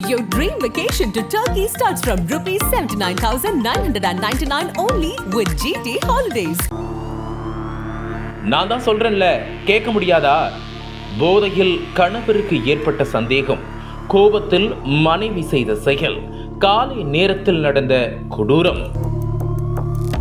Your dream vacation to Turkey starts from rupees 79,999 only with GT Holidays. நான் தான் சொல்றேன்ல கேட்க முடியாதா? போதையில் கணவருக்கு ஏற்பட்ட சந்தேகம் கோபத்தில் மனைவி செய்த செயல் காலை நேரத்தில் நடந்த கொடூரம்.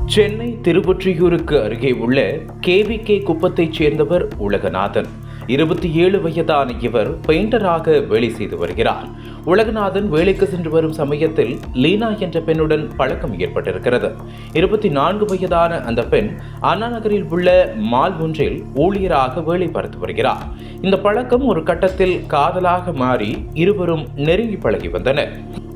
சென்னை திருவொற்றியூருக்கு அருகே உள்ள கேவிகே குப்பத்தைச் சேர்ந்தவர் உலகநாதன். இருபத்தி ஏழு வயதான இவர் பெயிண்டராக வேலை செய்து வருகிறார். உலகநாதன் வேலைக்கு சென்று வரும் சமயத்தில் லீனா என்ற பெண்ணுடன் பழக்கம் ஏற்பட்டிருக்கிறது. இருபத்தி நான்கு வயதான அந்த பெண் அண்ணா நகரில் உள்ள மால் ஒன்றில் ஊழியராக வேலை பார்த்து வருகிறார். இந்த பழக்கம் ஒரு கட்டத்தில் காதலாக மாறி இருவரும் நெருங்கி பழகி வந்தனர்.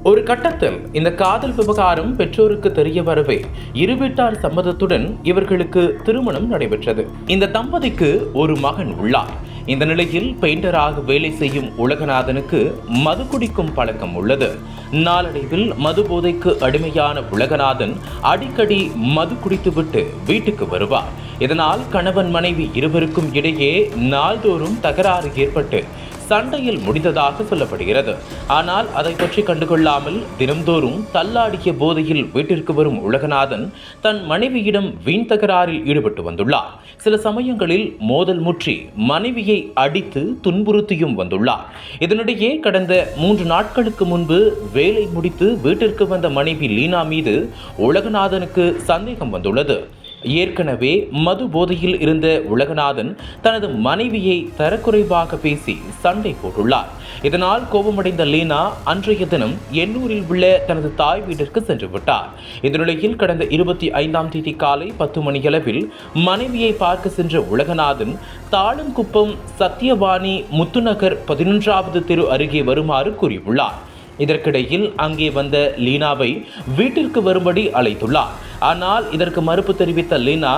ஒரு கட்டத்தில் இந்த காதல் விவகாரம் பெற்றோருக்கு தெரிய வரவே இரு வீட்டார் சம்மதத்துடன் இவர்களுக்கு திருமணம் நடைபெற்றது. இந்த தம்பதிக்கு ஒரு மகன் உள்ளார். இந்த நிலையில் பெயிண்டராக வேலை செய்யும் உலகநாதனுக்கு மது குடிக்கும் பழக்கம் உள்ளது. நாளடைவில் மது போதைக்கு அடிமையான உலகநாதன் அடிக்கடி மது குடித்துவிட்டு வீட்டுக்கு வருவார். இதனால் கணவன் மனைவி இருவருக்கும் இடையே நாள்தோறும் தகராறு ஏற்பட்டு சண்டையில் முடிந்ததாக சொல்லப்படுகிறது. ஆனால் அதை பற்றி கண்டுகொள்ளாமல் தினம்தோறும் தள்ளாடிய போதையில் வீட்டிற்கு வரும் உலகநாதன் தன் மனைவியிடம் வீண் தகராறில் ஈடுபட்டு வந்துள்ளார். சில சமயங்களில் மோதல் முற்றி மனைவியை அடித்து துன்புறுத்தியும் வந்துள்ளார். இதனிடையே கடந்த மூன்று நாட்களுக்கு முன்பு வேலை முடித்து வீட்டிற்கு வந்த மனைவி லீனா மீது உலகநாதனுக்கு சந்தேகம் வந்துள்ளது. ஏற்கனவே மது போதையில் இருந்த உலகநாதன் தனது மனைவியை தரக்குறைவாக பேசி சண்டை போட்டுள்ளார். இதனால் கோபமடைந்த லீனா அன்றைய தினம் எண்ணூரில் உள்ள தனது தாய் வீட்டிற்கு சென்று விட்டார். இந்த நிலையில் கடந்த இருபத்தி ஐந்தாம் தேதி காலை பத்து மணியளவில் மனைவியை பார்க்க சென்ற உலகநாதன் தாளங்குப்பம் சத்தியவாணி முத்துநகர் பதினொன்றாவது தெரு அருகே வருமாறு கூறியுள்ளார். இதற்கிடையில் அங்கே வந்த லீனாவை வீட்டிற்கு வரும்படி அழைத்துள்ளார். ஆனால் இதற்கு மறுப்பு தெரிவித்த லீனா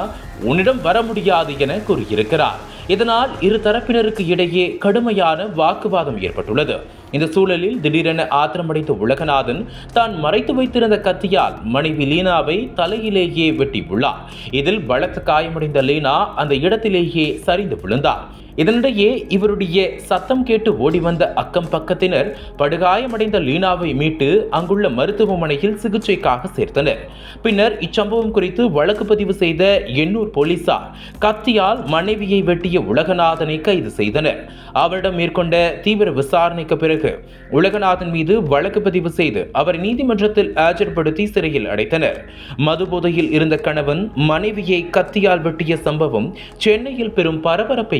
உன்னிடம் வர முடியாது என கூறியிருக்கிறார். இதனால் இரு தரப்பினருக்கு இடையே கடுமையான வாக்குவாதம் ஏற்பட்டுள்ளது. இந்த சூழலில் திடீரென ஆத்திரமடைந்த உலகநாதன் தான் மறைத்து வைத்திருந்த கத்தியால் மனைவி லீனாவை தலையிலேயே வெட்டியுள்ளார். இதில் பலத்த காயமடைந்த லீனா அந்த இடத்திலேயே சரிந்து விழுந்தார். இதனிடையே இவருடைய சத்தம் கேட்டு ஓடி வந்த அக்கம் பக்கத்தினர் படுகாயமடைந்த லீனாவை மீட்டு அங்குள்ள மருத்துவமனையில் சிகிச்சைக்காக சேர்த்தனர். பின்னர் இச்சம்பவம் குறித்து வழக்கு பதிவு செய்த எண்ணூர் போலீசார் கத்தியால் மனைவியை வெட்டிய உலகநாதனை கைது செய்தனர். அவரிடம் மேற்கொண்ட தீவிர விசாரணைக்கு பிறகு உலகநாதன் மீது வழக்கு பதிவு செய்து அவர் நீதிமன்றத்தில் ஆஜர்படுத்தி சிறையில் அடைத்தனர். மதுபோதையில் இருந்த கணவன் மனைவியை கத்தியால் வெட்டிய சம்பவம் சென்னையில் பெரும் பரபரப்பை